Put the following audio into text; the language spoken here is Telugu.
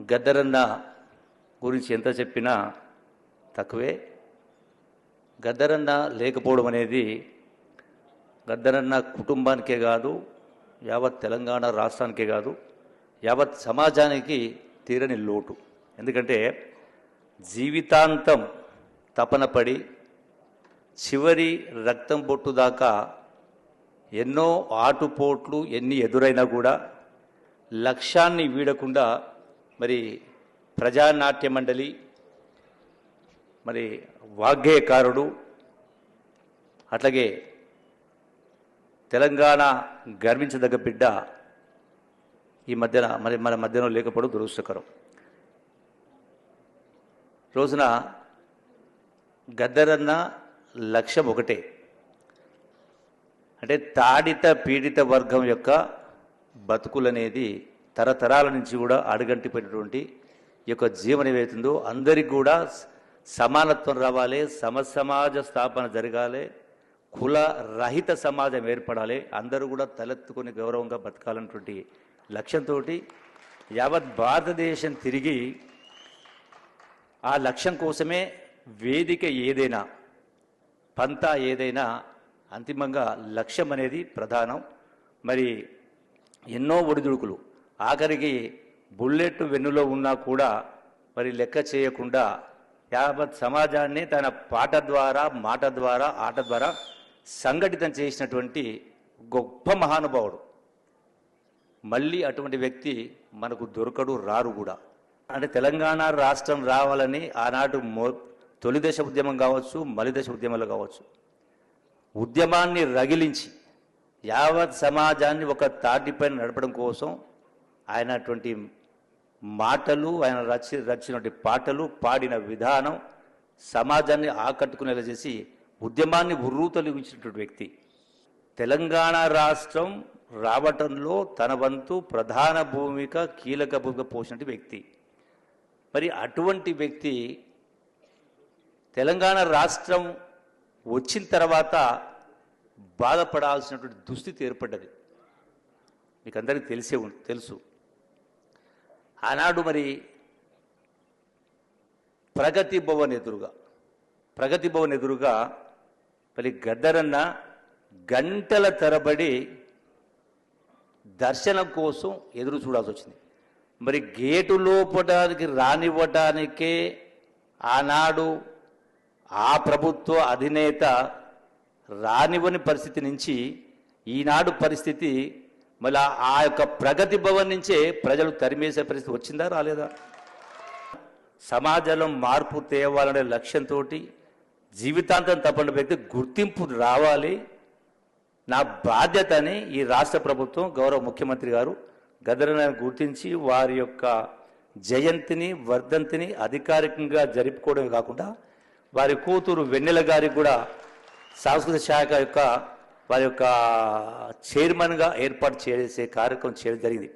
గద్దరన్న గురించి ఎంత చెప్పినా తక్కువే. గద్దరన్న లేకపోవడం అనేది గద్దరన్న కుటుంబానికే కాదు యావత్ తెలంగాణ రాష్ట్రానికే కాదు యావత్ సమాజానికి తీరని లోటు. ఎందుకంటే జీవితాంతం తపనపడి చివరి రక్తం బొట్టు దాకా ఎన్నో ఆటుపోట్లు ఎన్ని ఎదురైనా కూడా లక్ష్యాన్ని వీడకుండా మరి ప్రజానాట్య మండలి మరి వాగ్గేయకారుడు అట్లాగే తెలంగాణ గర్వించదగ్గ బిడ్డ ఈ మధ్యన మరి మన మధ్యలో లేకపోవడం దురదృష్టకరం. రోజున గద్దరన్న లక్ష్యం ఒకటే. అంటే తాడిత పీడిత వర్గం యొక్క బతుకులనేది తరతరాల నుంచి కూడా అడుగంటిపోయినటువంటి ఈ యొక్క జీవనం ఏదైతుందో అందరికి కూడా సమానత్వం రావాలి సమసమాజ స్థాపన జరగాలి కుల రహిత సమాజం ఏర్పడాలి. అందరూ కూడా తలెత్తుకొని గౌరవంగా బతకాలన్నటువంటి లక్ష్యంతో యావత్ భారతదేశం తిరిగి ఆ లక్ష్యం కోసమే వేదిక ఏదైనా పంతా ఏదైనా అంతిమంగా లక్ష్యం అనేది ప్రధానం. మరి ఎన్నో ఒడిదుడుకులు ఆఖరికి బుల్లెట్ వెన్నులో ఉన్నా కూడా మరి లెక్క చేయకుండా యావత్ సమాజాన్ని తన పాట ద్వారా మాట ద్వారా ఆట ద్వారా సంఘటితం చేసినటువంటి గొప్ప మహానుభావుడు. మళ్ళీ అటువంటి వ్యక్తి మనకు దొరకడు రారు కూడా. అంటే తెలంగాణ రాష్ట్రం రావాలని ఆనాడు మో తొలి దశ ఉద్యమం కావచ్చు మలిదశ ఉద్యమాలు కావచ్చు. ఉద్యమాన్ని రగిలించి యావత్ సమాజాన్ని ఒక తాటిపైన నడపడం కోసం ఆయనటువంటి మాటలు ఆయన రచి రచినటువంటి పాటలు పాడిన విధానం సమాజాన్ని ఆకట్టుకునేలా చేసి ఉద్యమాన్ని ఉర్రూతలిగించినటువంటి వ్యక్తి. తెలంగాణ రాష్ట్రం రావటంలో తన వంతు ప్రధాన భూమిక కీలక భూమిక పోసినటువంటి వ్యక్తి. మరి అటువంటి వ్యక్తి తెలంగాణ రాష్ట్రం వచ్చిన తర్వాత బాధపడాల్సినటువంటి దుస్థితి ఏర్పడ్డది. మీకు అందరికీ తెలిసే తెలుసు. ఆనాడు మరి ప్రగతి భవన్ ఎదురుగా ప్రగతి భవన్ ఎదురుగా మరి గద్దరన్న గంటల తరబడి దర్శనం కోసం ఎదురు చూడాల్సి వచ్చింది. మరి గేటు లోపడానికి రానివ్వటానికే ఆనాడు ఆ ప్రభుత్వ అధినేత రానివ్వని పరిస్థితి నుంచి ఈనాడు పరిస్థితి మళ్ళీ ఆ యొక్క ప్రగతి భవన్ నుంచే ప్రజలు తరిమేసే పరిస్థితి వచ్చిందా రాలేదా? సమాజంలో మార్పు తేవాలనే లక్ష్యంతో జీవితాంతం తప్పని వ్యక్తి గుర్తింపు రావాలి. నా బాధ్యతని ఈ రాష్ట్ర ప్రభుత్వం గౌరవ ముఖ్యమంత్రి గారు గదరని గుర్తించి వారి యొక్క జయంతిని వర్ధంతిని అధికారికంగా జరుపుకోవడమే కాకుండా వారి కూతురు వెన్నెల గారికి కూడా సాంస్కృతిక శాఖ యొక్క వారి యొక్క చైర్మన్గా ఏర్పాటు చేసే కార్యక్రమం చేయడం జరిగింది.